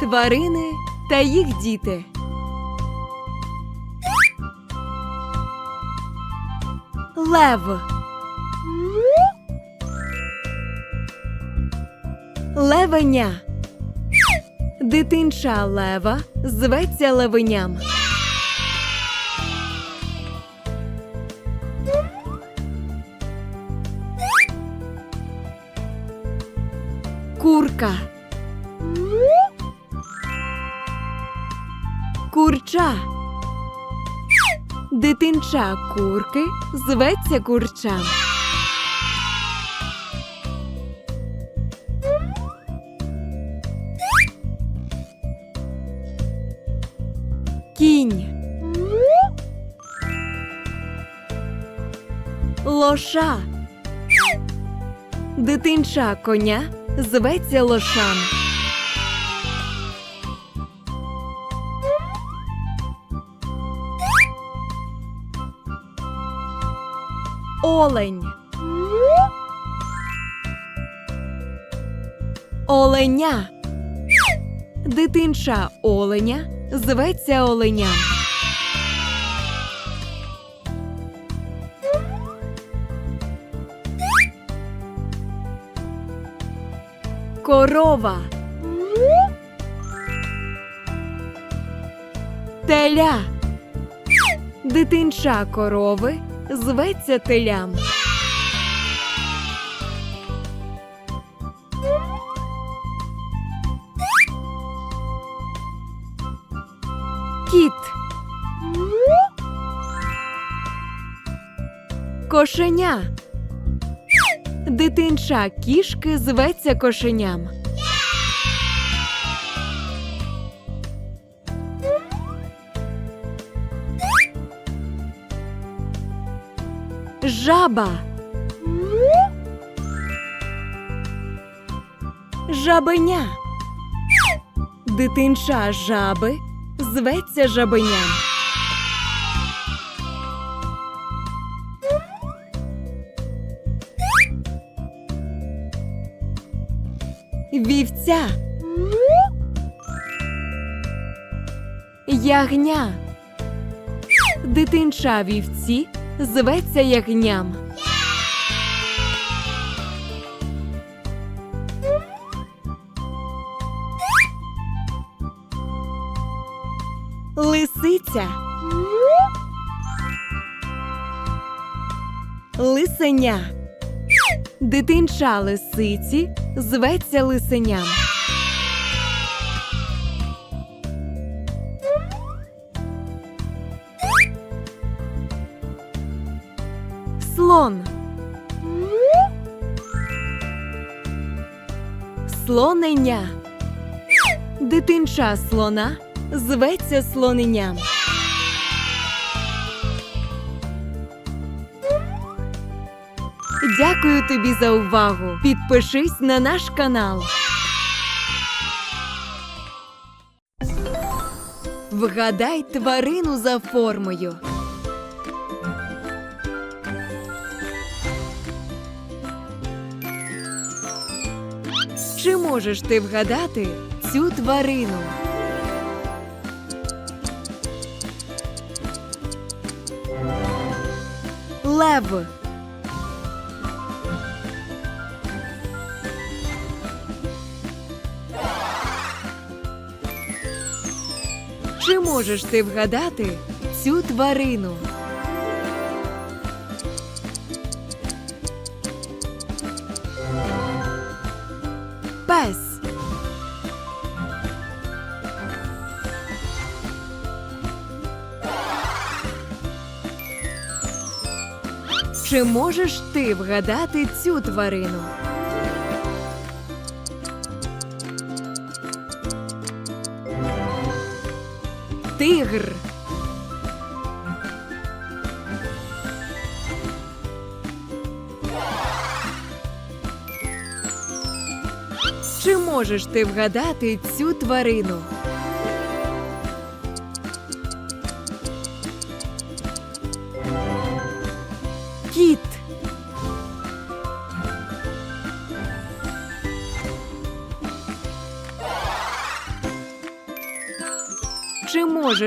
Тварини та їх діти. Лев. Левеня. Дитинча лева зветься левеням. Курка. Дитинча курки зветься курчам. Кінь. Лоша. Дитинча коня зветься лошам. Олень. Оленя. Дитинча оленя зветься оленям. Корова. Теля. Дитинча корови зветься телям. Кіт. Кошеня. Дитинча кішки зветься кошеням. Жаба. Жабеня. Дитинча жаби зветься жабеням. Вівця. Ягня. Дитинча вівці зветься ягням. Лисиця. Лисеня. Дитинча лисиці зветься лисеням. Слоненя. Дитинча слона зветься слоненям. Дякую тобі за увагу. Підпишись на наш канал. Вгадай тварину за формою. Чи можеш ти вгадати цю тварину? Лев. Чи можеш ти вгадати цю тварину? Чи можеш ти вгадати цю тварину? Тигр. Чи можеш ти вгадати цю тварину?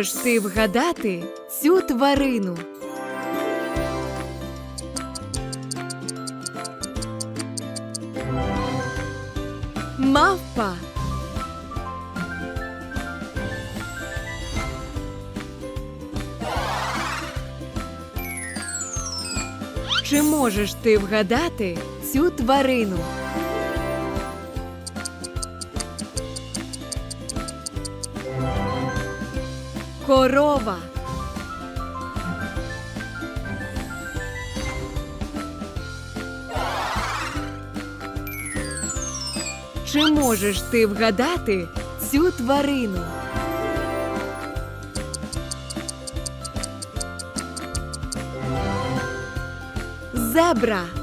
Чи можеш ти вгадати цю тварину? Мавпа. Чи можеш ти вгадати цю тварину? Корова. Чи можеш ти вгадати цю тварину? Зебра.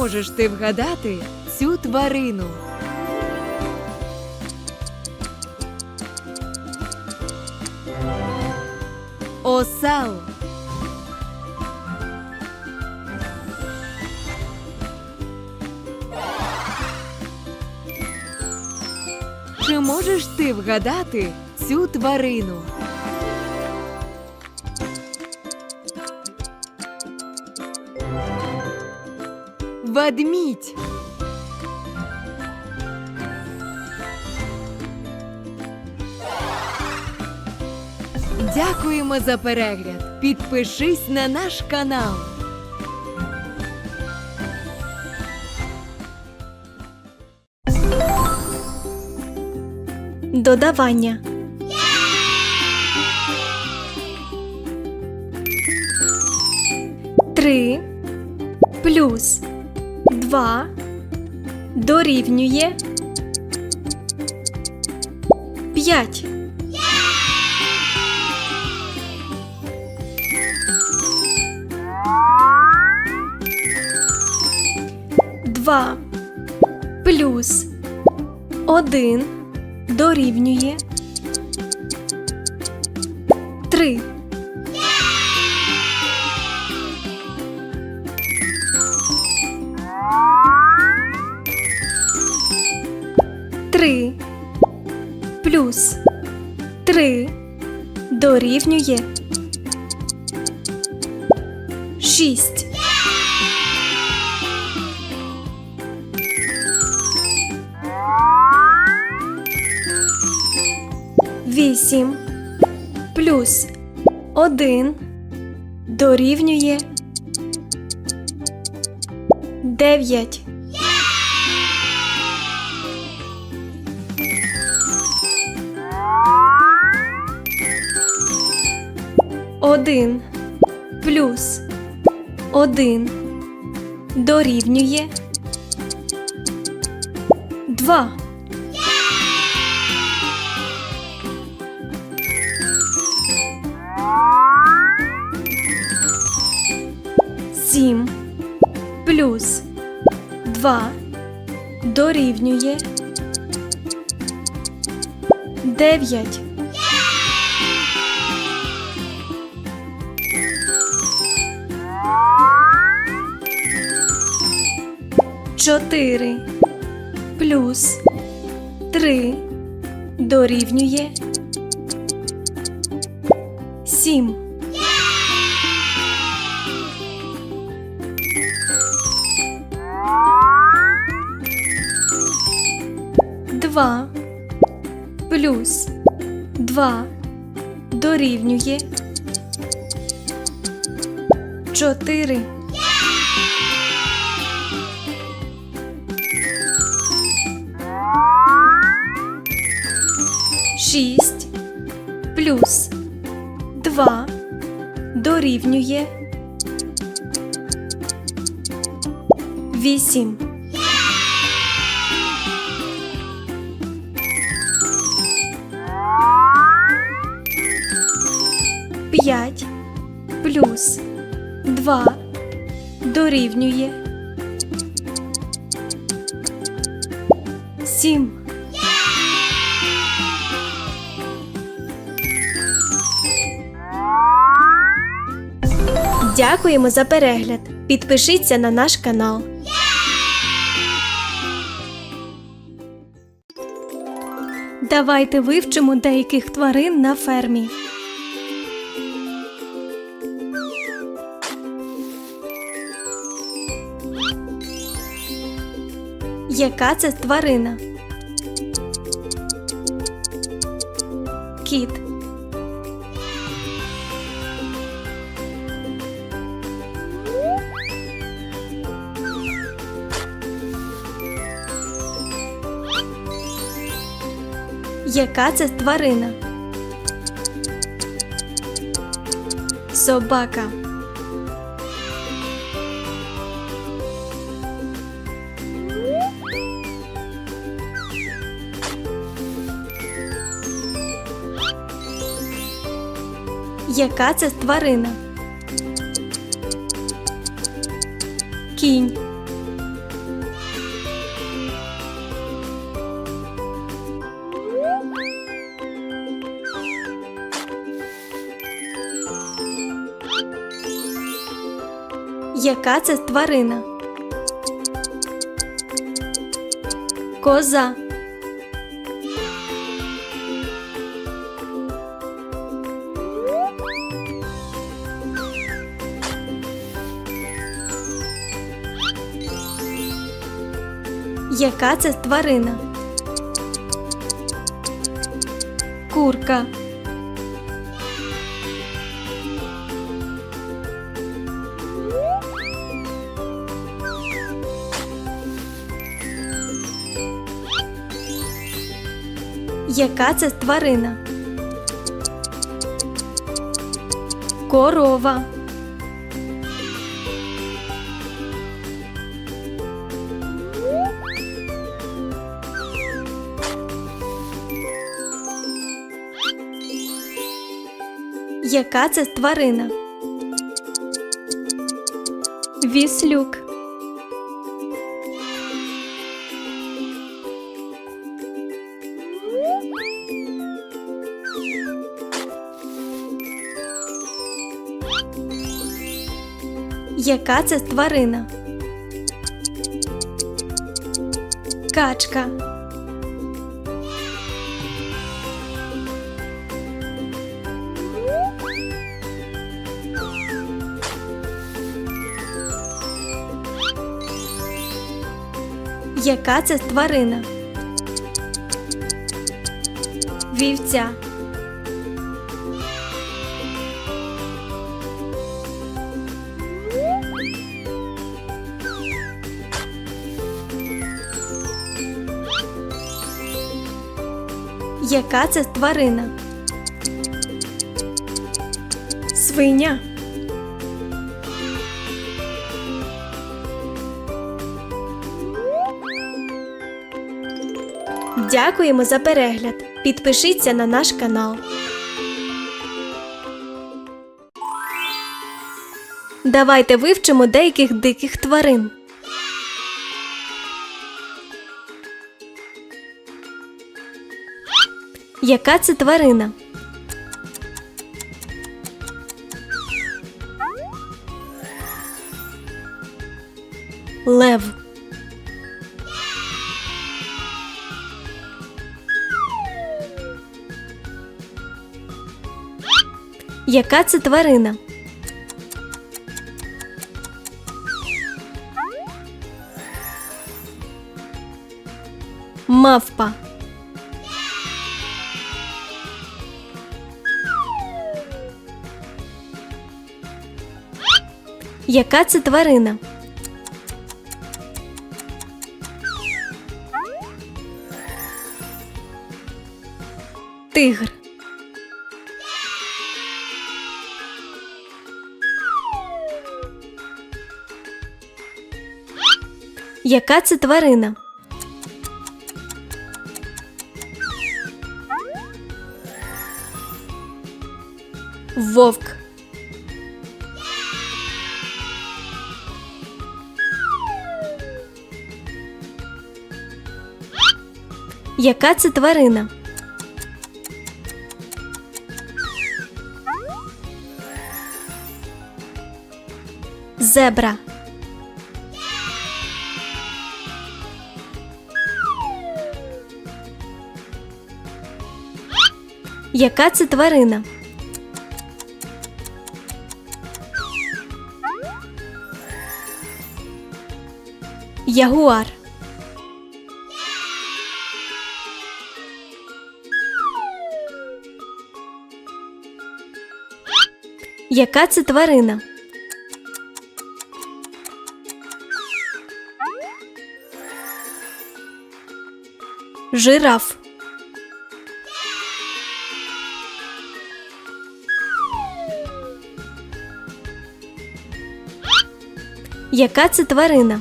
Можеш ти вгадати цю тварину? Осел. Чи можеш ти вгадати цю тварину? Ведмідь. Дякуємо за перегляд. Підпишись на наш канал. Додавання. Три плюс два дорівнює п'ять. Два плюс один дорівнює. Три плюс три дорівнює шість. Вісім плюс один дорівнює дев'ять. Один плюс один дорівнює два. Сім плюс два дорівнює дев'ять. Чотири плюс три дорівнює сім. Два плюс два дорівнює чотири. Плюс два дорівнює вісім. П'ять плюс два дорівнює сім. Дякуємо за перегляд. Підпишіться на наш канал. Давайте вивчимо деяких тварин на фермі. Яка це тварина? Кіт. Яка це тварина? Собака. Яка це тварина? Кінь. Яка це тварина? Коза. Яка це тварина? Курка. Яка це тварина? Корова. Яка це тварина? Віслюк. Яка це тварина? Качка. Яка це тварина? Вівця. Яка це тварина? Свиня. Дякуємо за перегляд. Підпишіться на наш канал. Давайте вивчимо деяких диких тварин. Яка це тварина? Лев. Яка це тварина? Мавпа. Яка це тварина? Тигр. Яка це тварина? Вовк. Яка це тварина? Зебра. Яка це тварина? Ягуар. Яка це тварина? Жираф. Яка це тварина?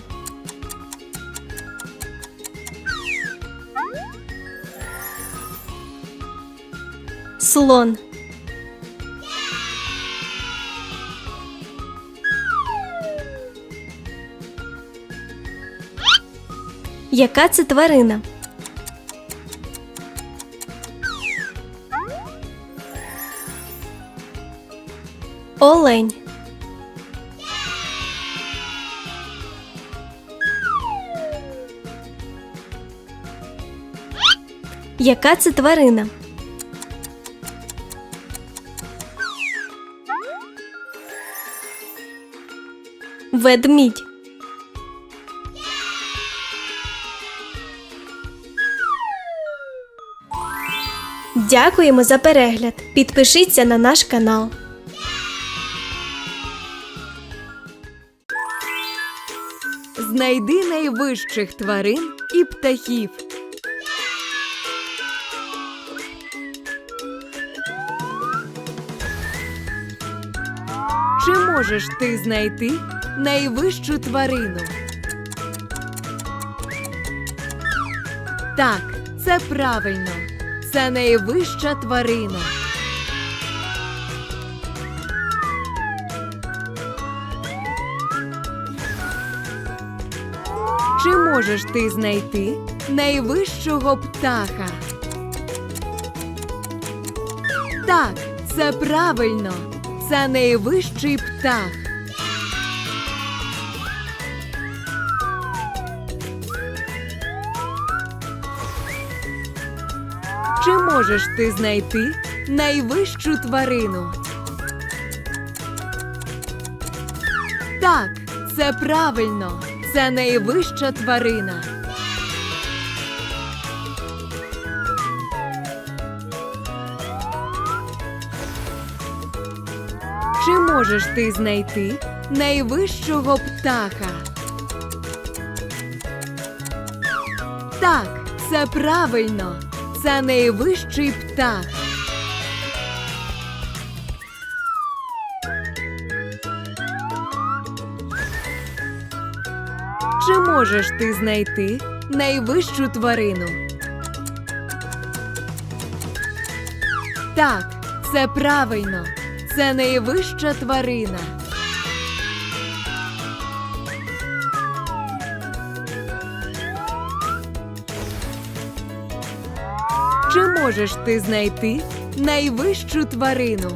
Слон. Яка це тварина? Олень. Яка це тварина? Ведмідь. Дякуємо за перегляд. Підпишіться на наш канал. Знайди найвищих тварин і птахів. Чи можеш ти знайти найвищу тварину? Так, це правильно. Це найвища тварина. Чи можеш ти знайти найвищого птаха? Так, це правильно. Це найвищий птах. Чи можеш ти знайти найвищу тварину? Так, це правильно. Це найвища тварина. Чи можеш ти знайти найвищого птаха? Так, це правильно. Це найвищий птах. Чи можеш ти знайти найвищу тварину? Так, це правильно. Це найвища тварина. Можеш ти знайти найвищу тварину?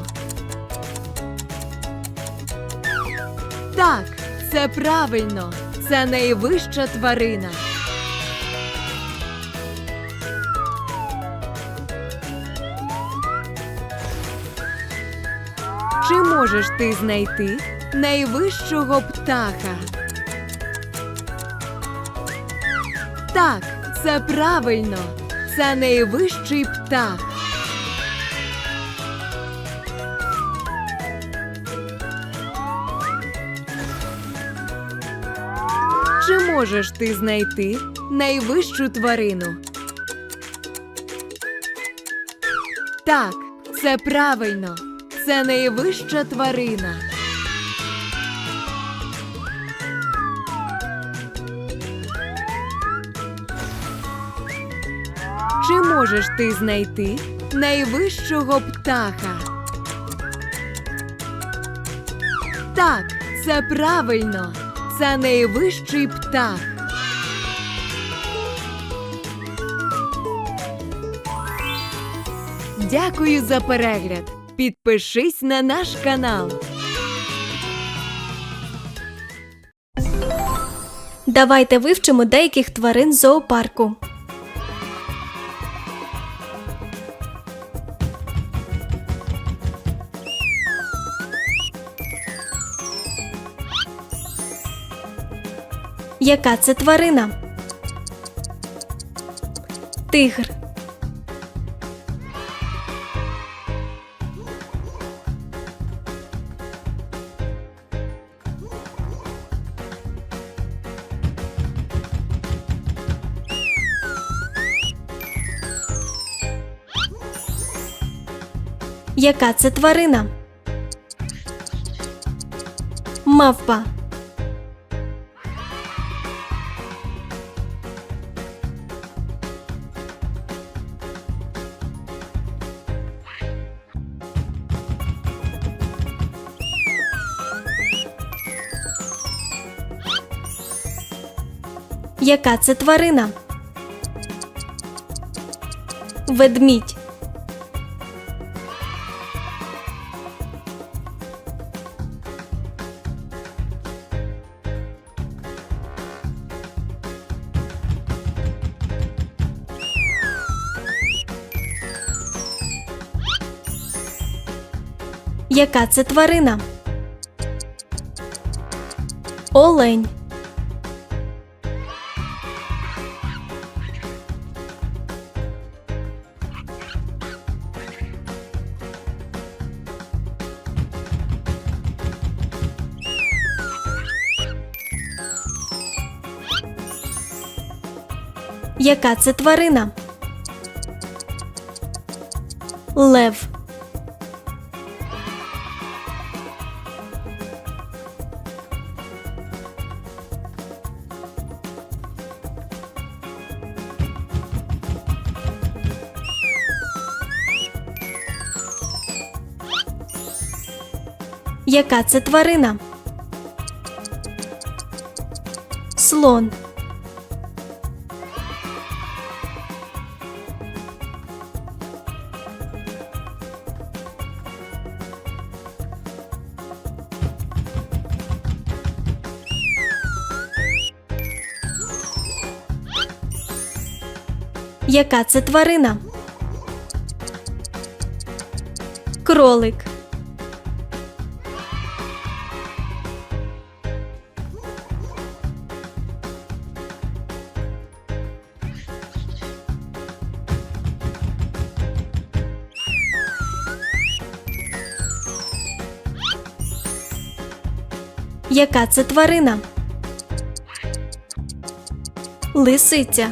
Так, це правильно. Це найвища тварина. Чи можеш ти знайти найвищого птаха? Так, це правильно. Це найвищий птах. Чи можеш ти знайти найвищу тварину? Так, це правильно. Це найвища тварина. Можеш ти знайти найвищого птаха? Так, це правильно. Це найвищий птах. Дякую за перегляд. Підпишись на наш канал. Давайте вивчимо деяких тварин зоопарку. Яка це тварина? Тигр. Яка це тварина? Мавпа. Яка це тварина? Ведмідь. Яка це тварина? Олень. Яка це тварина? Лев. Яка це тварина? Слон. Яка це тварина? Кролик. Яка це тварина? Лисиця.